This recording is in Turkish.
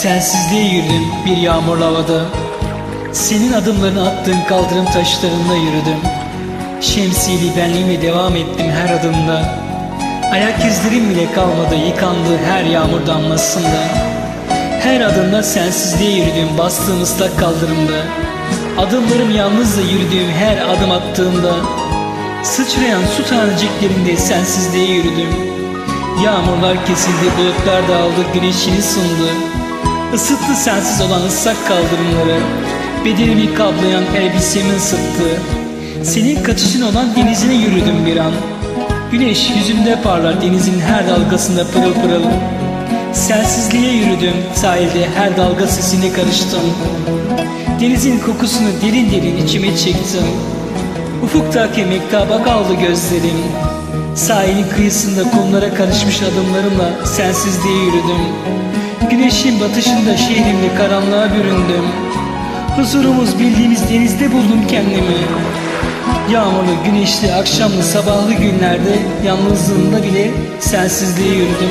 Sensizliğe yürüdüm bir yağmurlu havada. Senin adımlarını attığın kaldırım taşlarında yürüdüm. Şemsiyeli benliğimle devam ettim her adımda. Ayak izlerim bile kalmadı yıkandı her yağmur damlasında. Her adımda sensizliğe yürüdüm bastığım ıslak kaldırımda. Adımlarım yalnızla yürüdüğüm her adım attığımda. Sıçrayan su taneciklerinde sensizliğe yürüdüm. Yağmurlar kesildi, bulutlar dağıldı, güneşini sundu. Isıttı sensiz olan ıslak kaldırımları. Bedenimi kablayan elbisemi ısıttı. Senin kaçışın olan denizine yürüdüm bir an. Güneş yüzümde parlar denizin her dalgasında pırıl pırıl. Sensizliğe yürüdüm, sahilde her dalga sesine karıştım. Denizin kokusunu derin derin içime çektim. Ufuktaki mektaba kaldı gözlerim. Sahilin kıyısında kumlara karışmış adımlarımla sensizliğe yürüdüm. Güneşin batışında şehrimde karanlığa büründüm. Huzurumuz bildiğimiz denizde buldum kendimi. Yağmurlu, güneşli, akşamlı, sabahlı günlerde yalnızlığımda bile sensizliğe yürüdüm.